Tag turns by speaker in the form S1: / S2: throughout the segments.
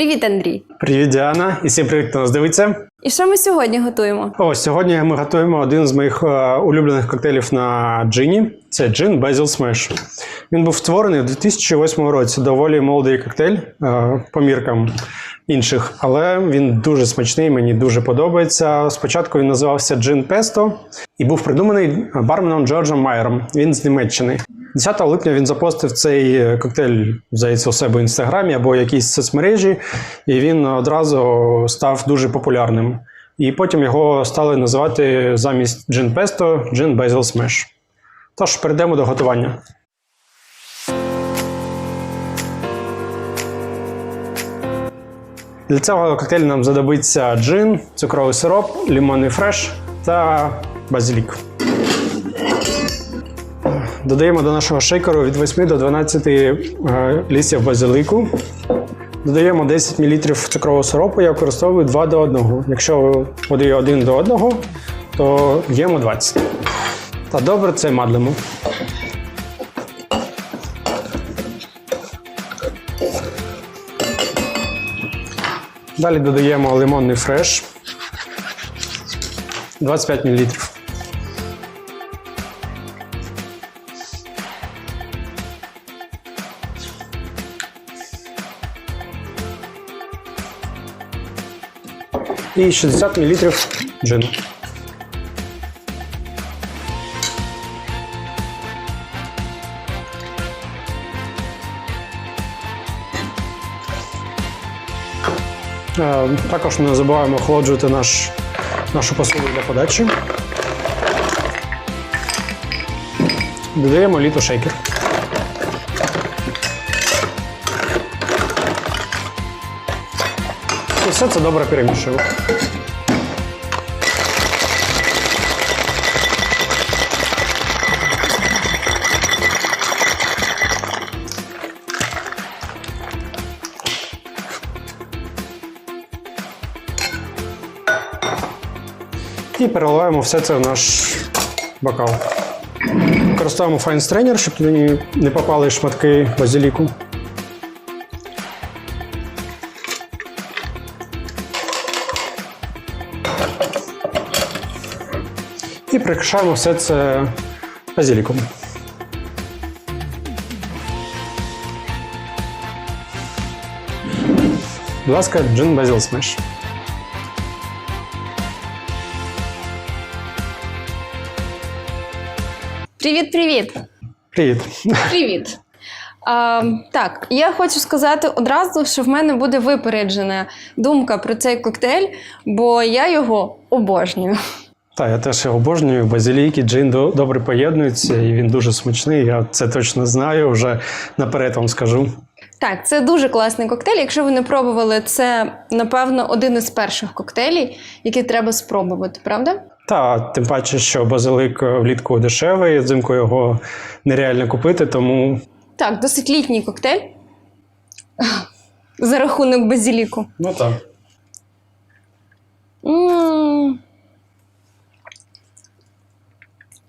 S1: Привіт, Андрій!
S2: Привіт, Діана, і всім привіт, хто нас дивиться.
S1: І що ми сьогодні готуємо?
S2: О, сьогодні ми готуємо один з моїх е, улюблених коктейлів на джині. Це джин Basil Smash. Він був створений у 2008 році. Доволі молодий коктейль е, по міркам інших, але він дуже смачний, мені дуже подобається. Спочатку він називався Джин Песто і був придуманий барменом Джорджем Майером. Він з Німеччини. 10 липня він запостив цей е, коктейль, здається, у себе в інстаграмі або якійсь соцмережі, і він одразу став дуже популярним. І потім його стали називати замість джин песто джин Basil Smash. Тож перейдемо до готування. Для цього коктейлю нам знадобиться джин, цукровий сироп, лимонний фреш та базилік. Додаємо до нашого шейкеру від 8 до 12 е, листів базилику. Додаємо 10 мл цукрового сиропу, я використовую 2 до 1. Якщо води 1 до 1, то ємо 20. Та добре це мадлимо. Далі додаємо лимонний фреш 25 мл. І 60 мл джину. Е, Також не забуваємо охолоджувати наш, нашу посуду для подачі. Додаємо літо шейкер. І все це добре перемішуємо. І переливаємо все це в наш бокал. Використовуємо файн-стрейнер, щоб туди не попали шматки базиліку. І прикрашаємо все це базиліком. Будь ласка, джин базил смеш.
S1: Привіт, привіт!
S2: Привіт.
S1: Привіт! А, так, я хочу сказати одразу, що в мене буде випереджена думка про цей коктейль, бо я його обожнюю.
S2: Так, я теж його обожнюю. Базилік і джин добре поєднуються, і він дуже смачний. Я це точно знаю, вже наперед вам скажу.
S1: Так, це дуже класний коктейль. Якщо ви не пробували, це напевно один із перших коктейлів, які треба спробувати, правда?
S2: Та тим паче, що базилик влітку дешевий, взимку його нереально купити, тому
S1: Так, досить літній коктейль за рахунок базіліку.
S2: ну так.
S1: М.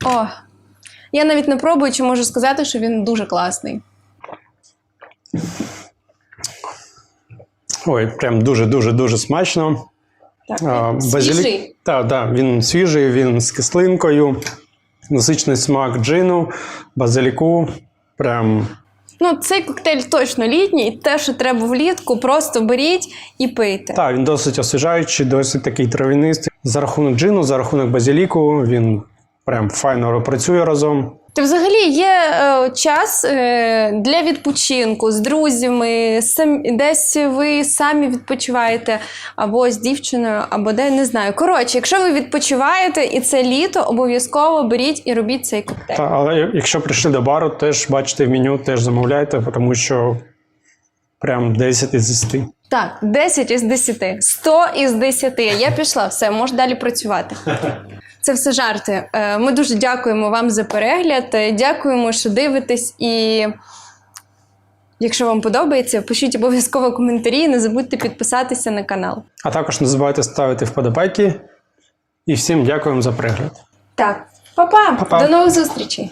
S1: О, я навіть не пробую, чи можу сказати, що він дуже класний.
S2: Ой, прям дуже дуже дуже смачно.
S1: Так,
S2: А, базилік-
S1: свіжий.
S2: Так, так, він свіжий, він з кислинкою, насичний смак джину, базиліку. Прям
S1: Ну, цей коктейль точно літній, те, що треба влітку, просто беріть і пийте.
S2: так, він досить освіжаючий, досить такий травянистий. За рахунок джину, за рахунок базиліку, він прям файно працює разом.
S1: Ти взагалі є е, час е, для відпочинку з друзями, сам, десь ви самі відпочиваєте або з дівчиною, або де не знаю. Коротше, якщо ви відпочиваєте і це літо, обов'язково беріть і робіть цей коктейль.
S2: Та, але якщо прийшли до бару, теж бачите в меню, теж замовляйте, тому що прям 10 із 10.
S1: Так, 10 із 10, 100 із 10. Я пішла, все, можу далі працювати. Це все жарти. Е, Ми дуже дякуємо вам за перегляд. Е, Дякуємо, що дивитесь. І якщо вам подобається, пишіть обов'язково коментарі. Не забудьте підписатися на канал.
S2: А також не забувайте ставити вподобайки. І всім дякуємо за перегляд.
S1: Так, па-па!
S2: Па-па.
S1: До нових зустрічей!